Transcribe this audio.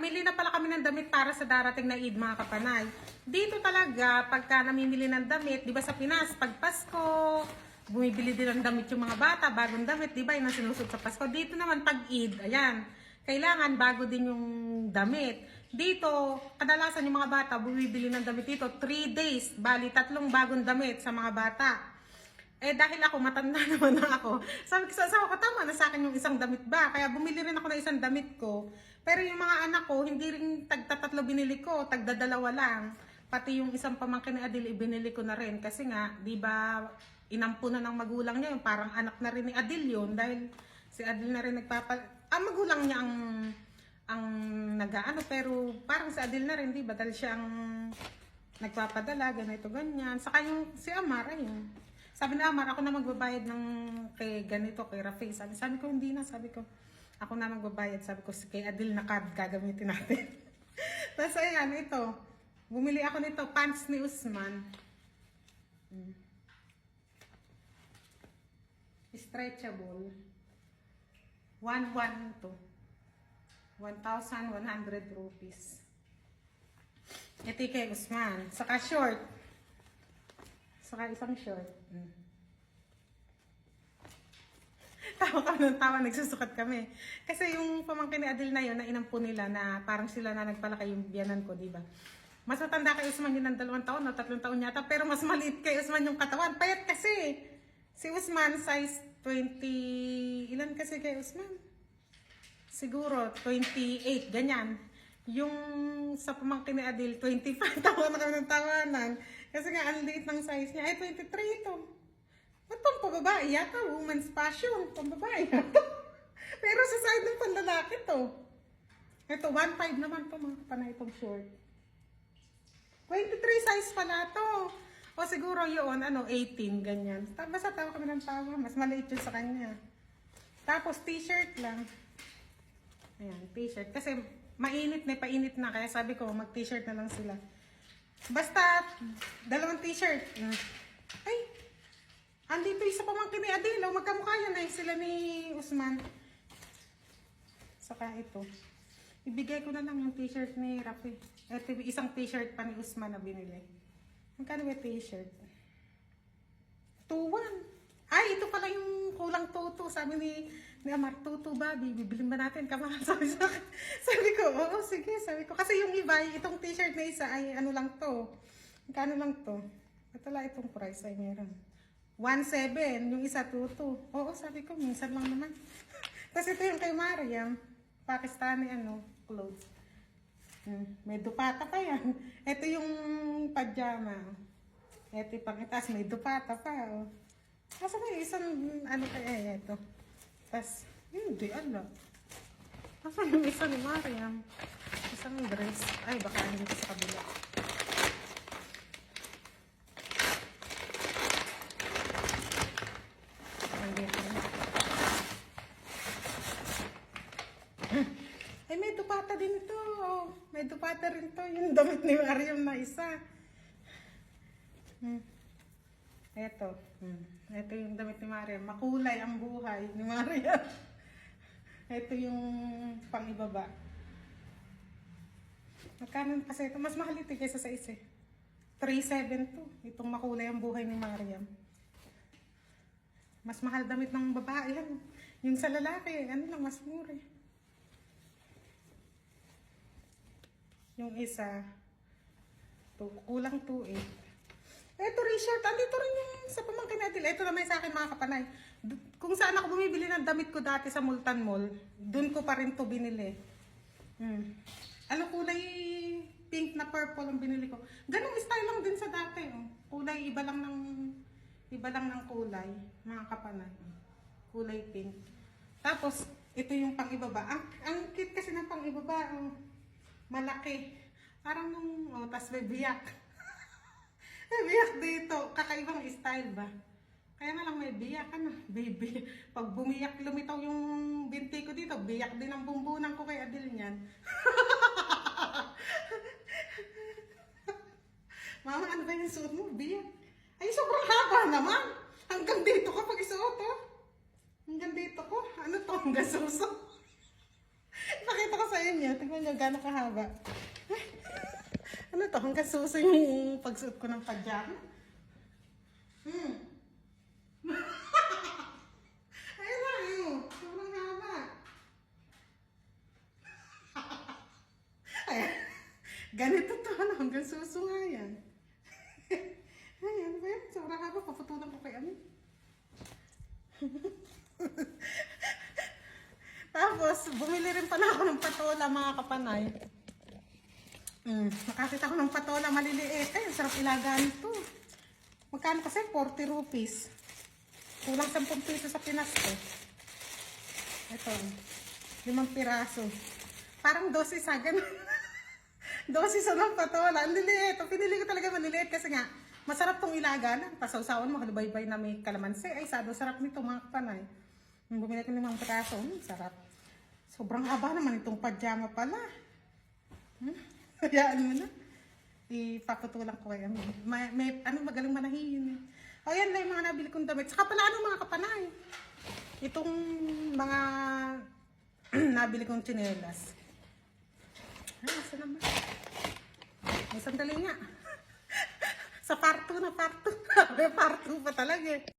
Namili na pala kami ng damit para sa darating na Eid mga kapanay. Dito talaga, pagka namimili ng damit, di ba sa Pinas, pag Pasko, bumibili din ng damit yung mga bata, bagong damit, di ba, yun ang sinusot sa Pasko. Dito naman pag Eid, ayan, kailangan bago din yung damit. Dito, kadalasan yung mga bata, bumibili ng damit dito, 3 days, bali tatlong bagong damit sa mga bata. Eh dahil ako matanda naman na ako, sabi ko sa ko, tama na sa akin yung isang damit ba? Kaya bumili rin ako ng isang damit ko. Pero yung mga anak ko, hindi rin tagtatatlo binili ko, tagdadalawa lang. Pati yung isang pamangkin ni Adil, ibinili ko na rin. Kasi nga, di ba, inampo na ng magulang niya yun. Parang anak na rin ni Adil yun. Dahil si Adil na rin nagpapa... Ang magulang niya ang ang nag-ano pero parang si Adil na rin, di ba? Dahil siya ang nagpapadala, ganito, ganyan. Saka yung si Amar, ayun. Sabi ni Amar, ako na magbabayad ng kay ganito, kay Rafi. Sabi, sabi ko, hindi na. Sabi ko, ako na magbabayad. Sabi ko, kay Adil na card gagamitin natin. Tapos ayan, ito. Bumili ako nito, pants ni Usman. Mm. Stretchable. 1-1 to. 1,100 rupees. Ito kay Usman. Saka short. Saka isang short. Mm. Tawa kami ng tawa, nagsusukat kami. Kasi yung pamangkin ni Adil na yun, na inampo nila na parang sila na nagpalaki yung biyanan ko, di ba? Mas matanda kay Usman yun ng dalawang taon o tatlong taon yata, pero mas maliit kay Usman yung katawan. Payat kasi! Si Usman, size 20... Ilan kasi kay Usman? Siguro, 28, ganyan. Yung sa pamangkin ni Adil, 25, tawa na kami ng tawanan. Kasi nga, ang liit ng size niya. Ay, 23 ito. Ba't pang pababae yata? Woman's fashion. Pambabae yata. Pero sa side ng panlalaki to. Ito, 1.5 naman to mga panay itong short. 23 size pala to. O siguro yun, ano, 18, ganyan. Ta- Basta tawa kami ng tawa. Mas maliit yun sa kanya. Tapos, t-shirt lang. Ayan, t-shirt. Kasi mainit na, painit na. Kaya sabi ko, mag-t-shirt na lang sila. Basta, dalawang t-shirt. Mm. Ay, andito isa pamangkin ni Adelo. Magkamukha yan eh. Sila ni Usman. Saka ito. Ibigay ko na lang yung t-shirt ni Rafi. Ito, isang t-shirt pa ni Usman na binili. Magkano ba t-shirt? 2-1. Ay, ito pala yung kulang tutu. Sabi ni, ni Amar, tutu Bobby, bibilin ba natin? Kamahal sabi sa. Sabi ko, oo, sige. Sabi ko, kasi yung iba, itong t-shirt na isa ay ano lang to. Magkano lang to? Ito lang itong price ay meron. 1.7, yung isa tutu. Oo, sabi ko, minsan lang naman. Tapos ito yung kay Mariam, Pakistani ano, clothes. Hmm, may dupata pa yan. Ito yung pajama. Ito yung pangitas, may dupata pa. Oh. Kasi may isang, ano kaya ito. Tapos, hindi, ano. Kasi yung isa ni Mariam. Isang dress. Ay, baka hindi sa kabila. Nandito na. Ay, may dupata din ito. May dupata rin to. Yung damit ni Mariam na isa. Hmm. Ito. Hmm. Ito yung damit ni Mariam. Makulay ang buhay ni Mariam. Ito yung pangibaba. Magkano kasi ito? Mas mahal ito kaysa sa isa. eh. 3.7 to. Itong makulay ang buhay ni Mariam. Mas mahal damit ng babae yan. Yung sa lalaki, ano lang, mas mura. eh. Yung isa, to, kulang 2.8. Ito, Richard, andito rin yung sa pamangkin natin. Ito naman sa akin mga kapanay. Kung saan ako bumibili ng damit ko dati sa Multan Mall, dun ko pa rin to binili. Hmm. Ano kulay pink na purple ang binili ko. Ganong style lang din sa dati. Oh. Kulay, iba lang ng iba lang ng kulay, mga kapanay. Kulay pink. Tapos, ito yung pang-ibaba. Ang, ang cute kasi ng pang-ibaba, oh, malaki. Parang nung, oh, tas may biyak. biyak dito. Kakaibang style ba? Kaya na lang may biyak, ano, baby. Pag bumiyak, lumitaw yung binti ko dito, biyak din ang bumbunan ko kay Adil niyan. Mama, ano ba yung suot mo? Biyak. Ay, sobrang haba naman. Hanggang dito ko pag isuot, oh. Hanggang dito ko. Ano to? Hanggang suso. Nakita ko sa inyo. tingnan niyo gano'ng kahaba. ano to, hanggang suso yung pagsuot ko ng pajama. Hmm. Ayun na, ayun. Sobrang haba. Ayan. Ganito to, ano, hanggang suso nga yan. Ay, ano ba? Sobrang haba, paputulan ko kay Ami. Tapos, bumili rin pala ako ng patola, mga kapanay. Mm, nakakita ko ng patola maliliit. Ay, sarap ilagaan ito. Magkano kasi? 40 rupees. Kulang 10 piso sa Pinas ko. Ito, limang piraso. Parang dosis ha, ganun. dosis ng patola. Ang liliit. Pinili ko talaga maliliit kasi nga, masarap tong ilagaan. Pasawsawan mo, halubaybay na may kalamansi. Ay, sado, sarap nito mga kapanay. Bumili ko limang piraso, hmm, sarap. Sobrang haba naman itong pajama pala. Hmm? Hayaan mo na. Ipaputulan ko kayo. May, may ano magaling manahin. O yan lang yung mga nabili kong damit. Saka pala ano mga kapanay. Itong mga nabili kong tsinelas. Ay, nasa naman. May sandali nga. Sa part 2 na part 2. May part 2 pa talaga eh.